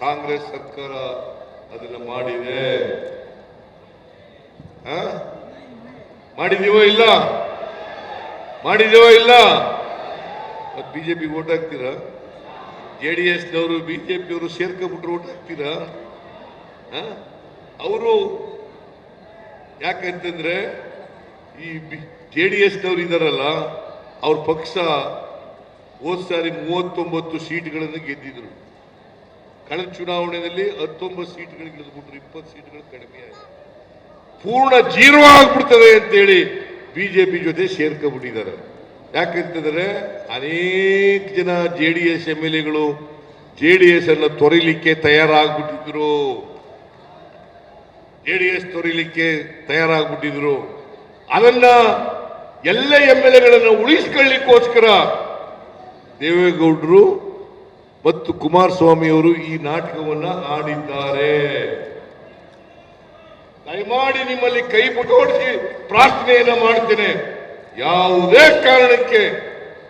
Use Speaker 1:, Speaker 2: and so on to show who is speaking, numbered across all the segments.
Speaker 1: ಕಾಂಗ್ರೆಸ್ ಸರ್ಕಾರ ಅದನ್ನ ಮಾಡಿದೆ? ಮಾಡಿದೀವೋ ಇಲ್ಲ? ಮಾಡಿದೀವೋ ಇಲ್ಲ? ಮತ್ತೆ ಬಿಜೆಪಿ ಓಟ್ ಹಾಕ್ತೀರಾ? ಜೆ ಡಿ ಎಸ್ನವರು, ಬಿಜೆಪಿಯವರು ಸೇರ್ಕೊಂಡ್ಬಿಟ್ರು ಓಟ್ ಹಾಕ್ತೀರಾ? ಅವರು ಯಾಕಂತಂದ್ರೆ ಈ ಜೆ ಡಿ ಎಸ್ನವ್ರು ಇದಾರಲ್ಲ, ಅವ್ರ ಪಕ್ಷ ಹೋದ್ ಸಾರಿ ಮೂವತ್ತೊಂಬತ್ತು ಸೀಟ್ಗಳನ್ನು ಗೆದ್ದಿದ್ರು. ಕಳೆದ ಚುನಾವಣೆಯಲ್ಲಿ ಹತ್ತೊಂಬತ್ತು ಸೀಟ್ಗಳಿಗೆ ಗೆದ್ಬಿಟ್ರು ಇಪ್ಪತ್ತು ಸೀಟ್ಗಳು ಕಡಿಮೆ ಆಯ್ತು. ಪೂರ್ಣ ಜೀರೋ ಆಗ್ಬಿಡ್ತದೆ ಅಂತೇಳಿ ಬಿಜೆಪಿ ಜೊತೆ ಸೇರ್ಕೊಂಡ್ಬಿಟ್ಟಿದ್ದಾರೆ. ಯಾಕಂತಂದರೆ ಅನೇಕ ಜನ J D S M L ಎಗಳು ಜೆ ಡಿ ಎಸ್ ಅನ್ನು ತೊರಿಲಿಕ್ಕೆ ತಯಾರಾಗ್ಬಿಟ್ಟಿದ್ರು. ಜೆ ಡಿ ಎಸ್ ತೊರಿಲಿಕ್ಕೆ ತಯಾರಾಗ್ಬಿಟ್ಟಿದ್ರು. ಅದನ್ನ ಎಲ್ಲ ಎಂ ಎಲ್ ಎಗಳನ್ನು ಉಳಿಸ್ಕೊಳ್ಳಿಕ್ಕೋಸ್ಕರ ದೇವೇಗೌಡರು ಮತ್ತು ಕುಮಾರಸ್ವಾಮಿಯವರು ಈ ನಾಟಕವನ್ನ ಆಡಿದ್ದಾರೆ. ದಯಮಾಡಿ ನಿಮ್ಮಲ್ಲಿ ಕೈ ಮುಟೋಡಿಸಿ ಪ್ರಾರ್ಥನೆಯನ್ನ ಮಾಡ್ತೇನೆ. ಯಾವುದೇ ಕಾರಣಕ್ಕೆ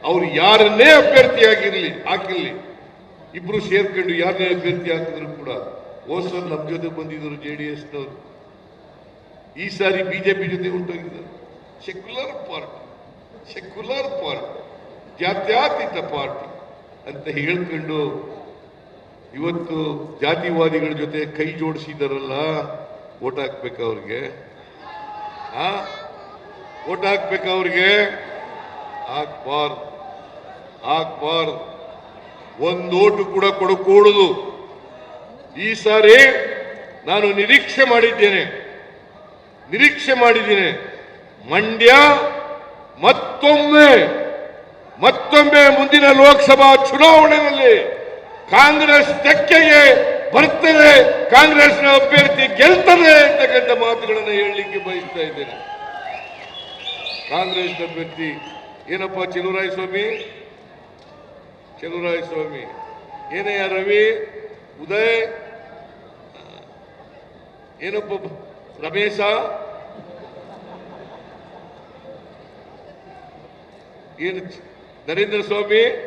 Speaker 1: ಅವರು ಯಾರನ್ನೇ ಅಭ್ಯರ್ಥಿಯಾಗಿರಲಿ ಹಾಕಿರ್ಲಿ, ಇಬ್ರು ಸೇರ್ಕೊಂಡು ಯಾರನ್ನೇ ಅಭ್ಯರ್ಥಿ ಹಾಕಿದ್ರು ಕೂಡ ಓಸರ್ ನಮ್ಮ ಜೊತೆ ಬಂದಿದ್ರು ಜೆ ಡಿ ಎಸ್ನವರು. ಈ ಸಾರಿ ಬಿಜೆಪಿ ಜೊತೆ ಹೊಂಟೋಗಿದ್ದಾರೆ ಸೆಕ್ಯುಲರ್ ಪಾರ್ಟಿ ಸೆಕ್ಯುಲರ್ ಪಾರ್ಟಿ ಜಾತ್ಯತೀತ ಪಾರ್ಟಿ ಅಂತ ಹೇಳ್ಕೊಂಡು ಇವತ್ತು ಜಾತಿವಾದಿಗಳ ಜೊತೆ ಕೈ ಜೋಡಿಸಿದಾರಲ್ಲ ಓಟ್ ಹಾಕ್ಬೇಕು ಅವ್ರಿಗೆ. ಆ ಓಟ್ ಹಾಕ್ಬೇಕು ಅವ್ರಿಗೆ. ಹಾಕ್ಬಾರ್ದು ಹಾಕ್ಬಾರ್ದು ಒಂದು ಓಟು ಕೂಡ ಕೊಡಕೂಡದು. ಈ ಸಾರಿ ನಾನು ನಿರೀಕ್ಷೆ ಮಾಡಿದ್ದೇನೆ. ನಿರೀಕ್ಷೆ ಮಾಡಿದ್ದೇನೆ. ಮಂಡ್ಯ ಮತ್ತೊಮ್ಮೆ ಮತ್ತೊಮ್ಮೆ ಮುಂದಿನ ಲೋಕಸಭಾ ಚುನಾವಣೆಯಲ್ಲಿ ಕಾಂಗ್ರೆಸ್ ತೆಕ್ಕೆಗೆ ಬರ್ತದೆ ಕಾಂಗ್ರೆಸ್ನ ಅಭ್ಯರ್ಥಿ ಗೆಲ್ತದೆ ಅಂತಕ್ಕಂಥ ಮಾತುಗಳನ್ನು ಹೇಳಲಿಕ್ಕೆ ಬಯಸ್ತಾ ಇದ್ದೇನೆ. ಕಾಂಗ್ರೆಸ್ ಅಭ್ಯರ್ಥಿ ಏನಪ್ಪ ಚಲುರಾಯ ಸ್ವಾಮಿ? ಚೆಲುವರಾಯ ಸ್ವಾಮಿ. ಏನಯ್ಯ ರವಿ? ಉದಯ್? ಏನಪ್ಪ ರಮೇಶ? ಏನು ನರೇಂದ್ರ ಸ್ವಾಮಿ